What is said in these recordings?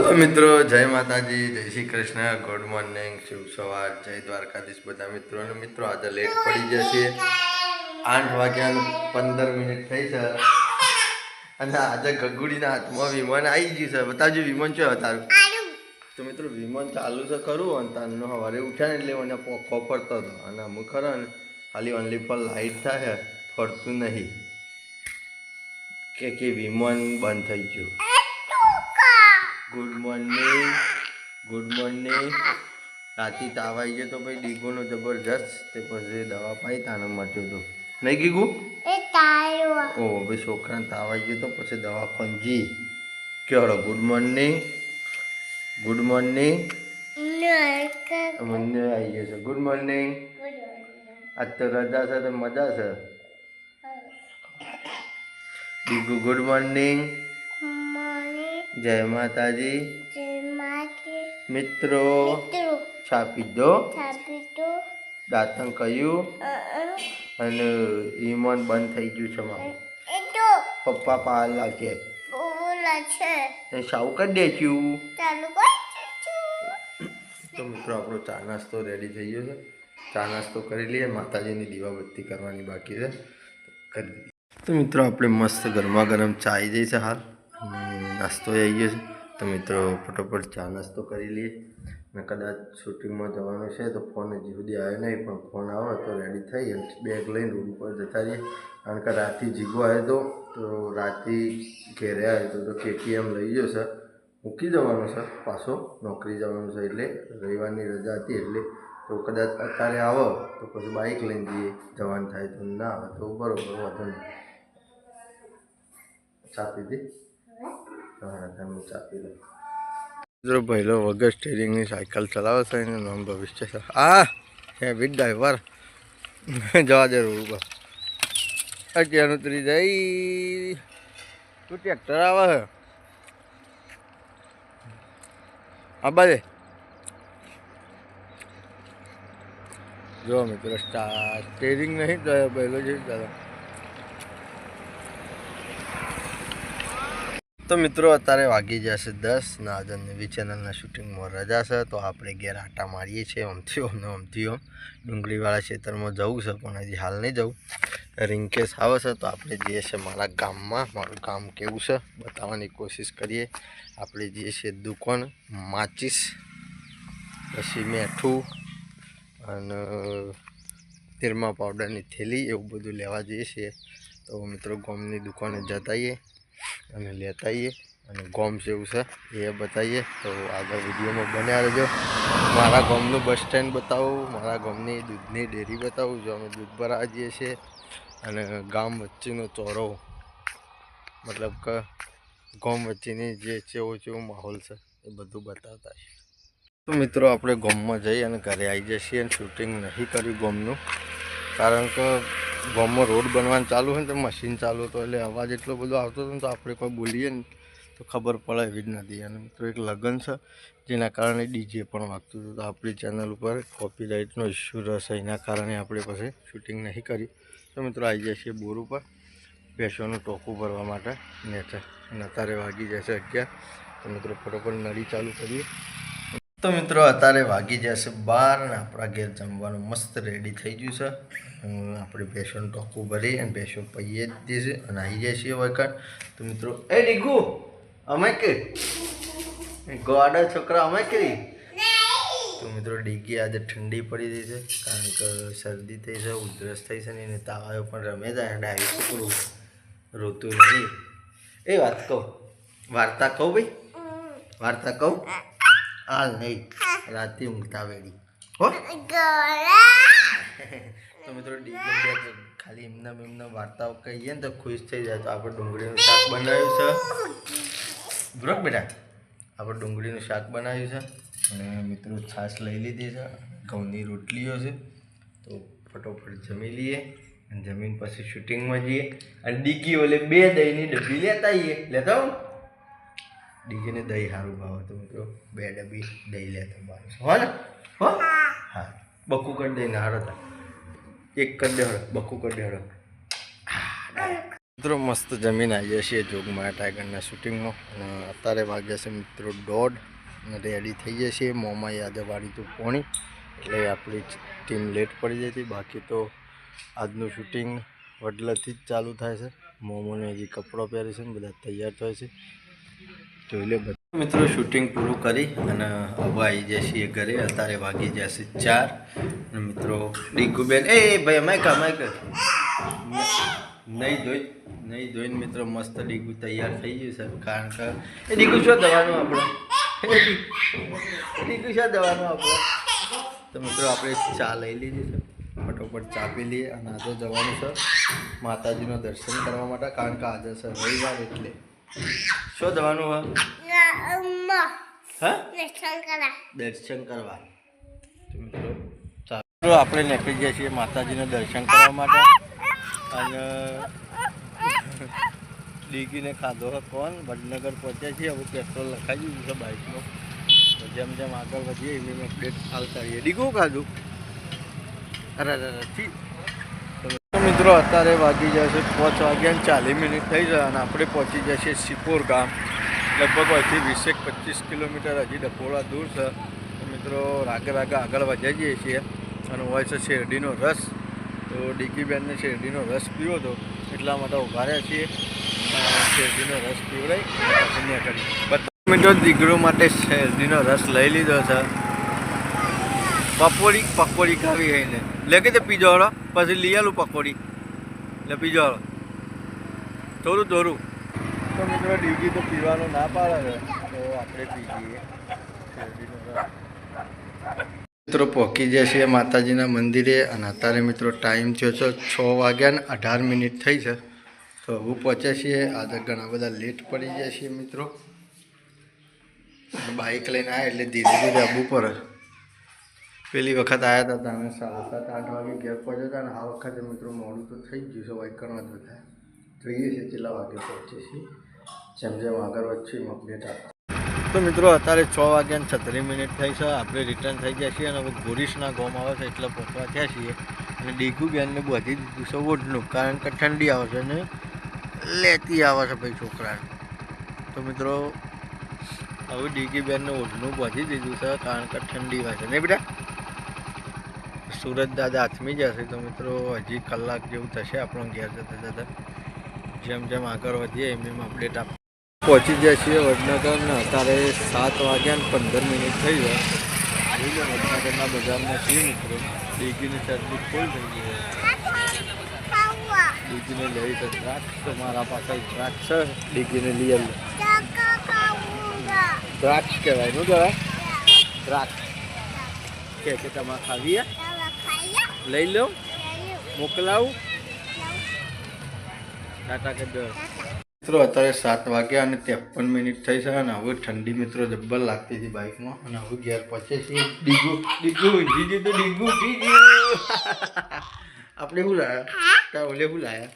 Hello મિત્રો, જય માતાજી, જય શ્રી કૃષ્ણ ગુડ મોર્નિંગ શુભ સવાર, જય દ્વારકાધીશ બધા મિત્રો અને મિત્રો, આજે લેટ પડી જશે આઠ વાગ્યા પંદર મિનિટ થઈ છે. અને આજે ગગુડીના હાથમાં વિમાન આવી ગયું છે. બતાવજો, વિમાન છે તારું? તો મિત્રો, વિમાન ચાલુ છે ખરું, અને તારનો સવારે ઉઠ્યા ને એટલે મને પોખો ફરતો હતો. અને અમુક ખરો ને, ખાલી ઓનલી પર લાઇટ થાય ફરતું નહીં. કે કે વિમાન બંધ થઈ ગયું. ગુડ મોર્નિંગ ગુડ મોર્નિંગ રાતે તાવ આવી ગયો તો ભાઈ ડીગોનો જબરજસ્ત તે પછી દવા પાઈ તાને મટ્યો તો. નહીં ગીગું? ઓ ભાઈ છોકરાને તાવ આવી ગયો તો પછી દવા ખંજી કેવડો ગુડ મોર્નિંગ ગુડ મોર્નિંગ મને આવી ગયો છે. ગુડ મોર્નિંગ આજ તો રજા છે તો મજા છે. ડીગુ ગુડ મોર્નિંગ જય માતાજી. મિત્રો છાપી દો. દાંતણ કહ્યું અને ઈમોન બંધ થઈ ગયું છે મારું. પપ્પા પાલ લાગે એ સાવું કરી દેખ્યું તો મિત્રો આપણો ચા નાસ્તો રેડી થઈ ગયો છે. ચા નાસ્તો કરી લઈએ. માતાજીની દીવાબત્તી કરવાની બાકી છે. કરી તો મિત્રો આપણે મસ્ત ગરમા ગરમ ચા આવી જઈ છે હાલ. અને નાસ્તો આવી ગયો છે. તો મિત્રો, ફટોફટ ચા નાસ્તો કરી લઈએ. અને કદાચ શૂટિંગમાં જવાનું છે, તો ફોન હજી સુધી આવ્યો નહીં, પણ ફોન આવે તો રેડી થઈ અને બેગ લઈને રૂમ પર જતા રહીએ. કારણ કે રાતે જીગો આવ્યો હતો તો રાતે ઘેરે આવ્યો તો કેટીએમ લઈ ગયો, સર. મૂકી જવાનો છે પાછો. નોકરી જવાનું છે એટલે રવિવારની રજા હતી એટલે. તો કદાચ અત્યારે આવો, તો પછી બાઇક લઈને જઈએ. જવાનું થાય તો ના આવે તો બરાબર, વાંધો નહીં. ચા પીધી? મિત્રો પહેલો વગર સ્ટેરિંગની સાયકલ ચલાવે છે એનું નામ ભવિષ્ય છે. આ હે વિથ ડ્રાઈવર જવા દે રોડ અત્યારનું ઉતરી જાય તું ટ્રેક્ટર આવે છે? આ જો મિત્રો સ્ટાર સ્ટેરિંગ નહીં તો પહેલો છે ચાલો. તો મિત્રો, અત્યારે વાગી જશે દસ, ને આજે નવી ચેનલના શૂટિંગમાં રજા છે, તો આપણે ઘેર આટા મારીએ છીએ આમથી ઓમ ને ઓમ. ડુંગળીવાળા ક્ષેત્રમાં જવું છે, પણ હજી હાલ નહીં જવું. રિંકેશ આવે છે, તો આપણે જઈએ છીએ મારા ગામમાં, મારું ગામ કેવું છે, બતાવવાની કોશિશ કરીએ. આપણે જઈએ છીએ દુકાન માચીસ, પછી મેઠું અને તેરમા પાવડરની થેલી એવું બધું લેવા જઈએ છીએ. તો મિત્રો, ગોમની દુકાને જતાઈએ અને લેતા આવીએ. અને ગોમ જેવું છે, એ બતાવીએ. તો આગળ વિડીયોમાં બન્યા રહેજો. મારા ગામનું બસ સ્ટેન્ડ બતાવું, મારા ગામની દૂધની ડેરી બતાવું, જો અમે દૂધ ભરાવા જઈએ છીએ. અને ગામ વચ્ચેનો ચોરો. મતલબ કે ગોમ વચ્ચેની જે ચેવો ચેવો માહોલ છે, એ બધું બતાવતા છે તો મિત્રો, આપણે ગામમાં જઈ અને ઘરે આવી જઈએ અને શૂટિંગ નહીં કર્યું ગામનું. કારણ કે ગામમાં રોડ બનવાનું ચાલુ હોય ને તો મશીન ચાલુ હતો એટલે અવાજ એટલો બધો આવતો હતો ને તો આપણે કોઈ બોલીએ ને તો ખબર પડે એવી જ નથી. અને મિત્રો એક લગ્ન છે, જેના કારણે ડીજે પણ વાગતું હતું. તો આપણી ચેનલ ઉપર કોપીરાઇટનો ઇસ્યુ રહેશે એના કારણે આપણે પાસે શૂટિંગ નહીં કરી. તો મિત્રો આવી જાય છે બોર ઉપર. ભેંસોનું ટોકું ભરવા માટે નેચર. અને અત્યારે વાગી જશે અગિયાર. તો મિત્રો ફટોફટ નળી ચાલુ કરીએ. તો મિત્રો અત્યારે વાગી જશે બાર અને આપણા ઘેર જમવાનું મસ્ત રેડી થઈ ગયું છે. આપણે ભેંસોનું ટોકું ભરી અને ભેંસો પૈયે જ દેશે અને આવી જાય છીએ વખત તો મિત્રો એ ડીગુ અમે કે? ગોડા છોકરા અમે કરી તો મિત્રો ડીગી આજે ઠંડી પડી ગઈ છે કારણ કે શરદી થઈ છે ઉધરસ થઈ છે ને એને તાવ આવ્યો પણ રમે જાય આવી છોકરું રોતું નહીં. એ વાત કહું વાર્તા કહું ભાઈ? વાર્તા કહું? હાલ નહીં રાતે ઊંઘતા વેડી હો તો મિત્રો ખાલી એમના એમના વાર્તાઓ કહીએ ને તો ખુશ થઈ જાય. તો આપણે ડુંગળીનું શાક બનાવ્યું છે. બરોબર બેટા? આપણે ડુંગળીનું શાક બનાવ્યું છે અને મિત્રો છાશ લઈ લીધી છે. ઘઉંની રોટલીઓ છે. તો ફટોફટ જમી લઈએ અને જમીન પછી શૂટિંગમાં જઈએ. અને ડીકી ઓલે બે દહીંની ડબ્બી લેતા આવીએ. લેતા આવું? ડીજેને દહીં સારું ભાવે. તો મિત્રો બે ડબ્બી દહીં લેતા બાર હો ને? હો? હા. બકુ કરી દઈને હારો તા. એક કરી દે હળો બકુ કરી દે હળો મિત્રો, મસ્ત જમીન આવીએ છીએ જોગમાયા ટાઈગરના શૂટિંગમાં. અને અત્યારે વાગ્યા છે મિત્રો દોઢ. અને રેડી થઈ જઈએ છીએ મોંમાં યાદે વાળી તું પોણી. એટલે આપણી ટીમ લેટ પડી જતી બાકી તો આજનું શૂટિંગ વડલાથી જ ચાલુ થાય છે. મોમોને હજી કપડો પહેરે છે ને, બધા તૈયાર થાય છે. જોઈ લે મિત્રો શૂટિંગ પૂરું કરી અને હવે આવી છીએ ઘરે. અત્યારે વાગી જશે ચાર. અને મિત્રો ડીગુબેન એ ભાઈ અમે માયકા માયકા નહીં ધોઈ નહીં ધોઈને મિત્રો મસ્ત ડીગુ તૈયાર થઈ ગયું સર કારણ કે, એ ડીગુ શું દવાનું આપણે ડીગુ શું દવાનું આપણે તો મિત્રો આપણે ચા લઈ લીધી છે. ફટોફટ ચા પી લઈએ અને આજે જવાનું છે માતાજીનું દર્શન કરવા માટે. કારણ કે આજે છે રવિવાર એટલે શું દવાનું હા? દર્શન કરવા. ચાલો આપણે નીકળી જઈએ છીએ માતાજીને દર્શન કરવા માટે. અને ડીગીને ખાધો કોણ વડનગર પહોંચ્યા છીએ. હવે પેટ્રોલ લખાઈ ગયું છે બાઇકનો. જેમ જેમ આગળ વધીએ એમ એમ અપડેટ હાલ કરીએ. ડીગું ખાધું? અરે અરે મિત્રો, અત્યારે વાગી જશે પાંચ વાગ્યા ચાલીસ મિનિટ થઈ જાય અને આપણે પહોંચી જશે સિપોર ગામ. લગભગ અહીંથી વીસેક પચીસ કિલોમીટર હજી ડપોળા દૂર છે. મિત્રો, રાગે રાગે આગળ વધ્યા જઈએ છીએ. અને હોય છે શેરડીનો રસ. તો ડીકીબેનને શેરડીનો રસ પીવો હતો એટલા માટે ઊભા રહ્યા છીએ. શેરડીનો રસ પીવડાઈ અને કરી બધા મિત્રો, દીકરો માટે શેરડીનો રસ લઈ લીધો છે. પકોડી પકોડી ખાવી હઈને લે કે પીજો પછી લઈ આલું પકોડી. લે પીજો હળો થોડું થોડું તો મિત્રો ડીગી તો પીવાનું ના પાડે તો આપણે પી મિત્રો પહોંચી જાય છે માતાજીના મંદિરે અને અત્યારે મિત્રો ટાઈમ થયો છે છ વાગ્યા ને અઢાર મિનિટ થઈ છે. તો હું પહોંચ્યા છીએ. આજે ઘણા બધા લેટ પડી જાય છે મિત્રો. બાઇક લઈને આવ્યા એટલે ધીરે ધીરે આવવું પડે પેલી વખત આવ્યા હતા તમે સાડા સાત, આઠ વાગે ઘેર પહોંચ્યા હતા અને આ વખતે મિત્રો મોડું તો થઈ જ ગયું છે વાઇકરમાં કરવા બધા જોઈએ છીએ કેટલા વાગે પહોંચે છીએ જેમ જેમ આગળ એમ અપડેટ તો મિત્રો, અત્યારે છ વાગ્યા છત્રીસ મિનિટ થઈ છે. આપણે રિટર્ન થઈ ગયા છીએ અને હવે ગોરીશના ગોમ આવે છે એટલે પહોંચવા થયા છીએ. અને ડીગુ બેનને બધી દીધું છે ઓઢનું, કારણ કે ઠંડી આવે છે ને, લેતી આવે છે ભાઈ છોકરાને. તો મિત્રો, હવે ડીગી બેનને ઓઢનું બધી દીધું છે કારણ કે ઠંડી છે. નહીં બેટા? સુરત દાદા આથમી જશે તો મિત્રો, હજી કલાક જેવું થશે આપણો ઘેર જતા જતા. જેમ જેમ આગળ વધીએ, એમ એમ અપડેટ આપ પહોંચી જાય છીએ વડનગર ને અત્યારે સાત વાગ્યા ને પંદર મિનિટ થઈ ગયા. વડનગરના બજારમાં છીએ મિત્રો, ડીગીની ચરબી ફૂલ થઈ ગઈ ડીગીને લઈ તો દ્રાક્ષ મારા પાસે દ્રાક્ષ છે? ડીગીને લઈ લે દ્રાક્ષ કહેવાય શું કહેવાય દ્રાક્ષ. કે કે તમારે ખાવી? લઈ લો મોકલાવું. ટાટા કે દો. મિત્રો અત્યારે સાત વાગ્યા અને ત્રેપન મિનિટ થઈ છે અને હવે ઠંડી મિત્રો જબ્બર લાગતી હતી બાઇકમાં અને હવે ઘેર પહોંચે છે ડીગુ. ડીગુ જીજુ તો ડીગુ જીજુ આપણે શું લાયા? તા ઓલે શું લાયા?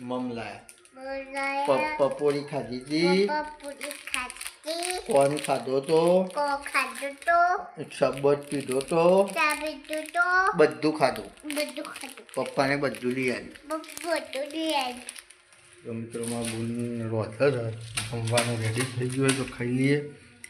મમ લાયા. પ- ખાધી હતી કોણ ખાધો તો? શરબત પીધો તો? બધું ખાધું? પપ્પાને બધું લઈ આવ્યું તો મિત્રોમાં બુન રોધે છે જમવાનું રેડી થઈ ગયું હોય તો ખાઈ લઈએ.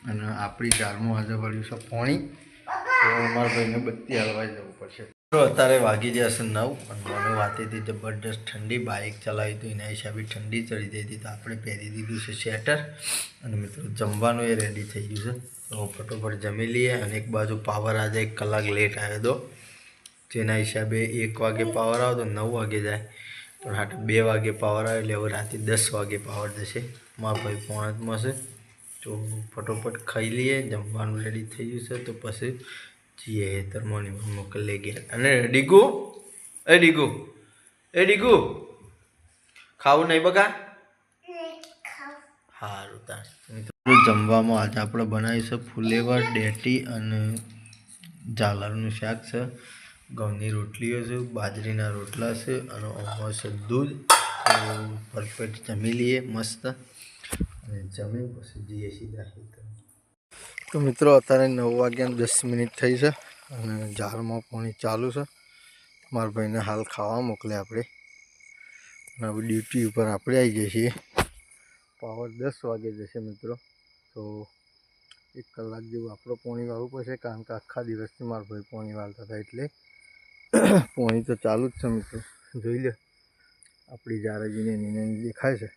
અને આપણી દાળમાં આજે વળ્યું છે પોણી. તો અમારા ભાઈને બત્તી હલવાઈ જવું પડશે. અત્યારે વાગી જશે નવ અને મને વાત હતી જબરદસ્ત ઠંડી, બાઇક ચલાવી તો એના હિસાબે ઠંડી ચડી જઈ હતી તો આપણે પહેરી દીધું છે સ્વેટર અને મિત્રો જમવાનું એ રેડી થઈ ગયું છે. તો ફટોફટ જમી લઈએ અને એક બાજુ પાવર આજે એક કલાક લેટ આવ્યો હતો. જેના હિસાબે એક વાગે પાવર આવે તો નવ વાગે જાય. પણ હાટ બે વાગે પાવર આવે એટલે હવે રાતે દસ વાગે પાવર જશે મારા ભાઈ પોણતમાં છે. તો ફટોફટ ખાઈ લઈએ. જમવાનું રેડી થઈ ગયું છે. તો પછી જઈએ ધર્મોની મોકલી ગયા. અને ડીગુ, એ ડીગુ એ ડીગુ, ખાવું નહીં બગા? સારું તાર જમવામાં આજે આપણે બનાવીશું છે ફુલેવર ડેટી અને ઝાલરનું શાક છે. ઘઉંની રોટલીઓ છે, બાજરીના રોટલા છે અને આમાં છે દૂધ. પરફેક્ટ જમી લઈએ, મસ્ત. અને જમી પછી જઈએ સીધા ખેતર. તો મિત્રો, અત્યારે નવ વાગ્યાને દસ મિનિટ થઈ છે અને ઝાડમાં પાણી ચાલુ છે. મારા ભાઈને હાલ ખાવા મોકલે આપણે. અને હવે ડ્યુટી ઉપર આપણે આવી જઈએ છીએ. પાવર દસ વાગે જશે મિત્રો. તો એક કલાક જેવું આપણો પોણી વાળવું પડશે, કારણ કે આખા દિવસથી મારા ભાઈ પોણી વાળતા હતા એટલે પોણી તો ચાલુ જ છે મિત્રો. જોઈ લે, આપણી જારજીને એની દેખાય છે.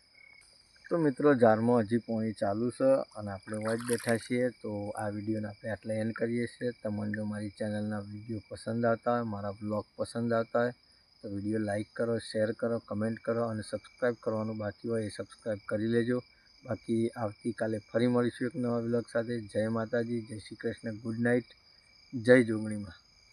તો મિત્રો જારમાં હજી પોણી ચાલુ છે અને આપણે વાંચ બેઠા છીએ. તો આ વિડીયોને આપણે આટલે એન્ડ કરીએ છીએ. તમને જો મારી ચેનલના વીડિયો પસંદ આવતા હોય, મારા બ્લોગ પસંદ આવતા હોય, તો વીડિયો લાઇક કરો, શેર કરો, કમેન્ટ કરો અને સબસ્ક્રાઈબ કરવાનું બાકી હોય એ સબસ્ક્રાઈબ કરી લેજો. બાકી આવતીકાલે ફરી મળીશું એક નવા બ્લોગ સાથે. જય માતાજી, જય શ્રી કૃષ્ણ, ગુડ નાઇટ, જય જોગણીમાં.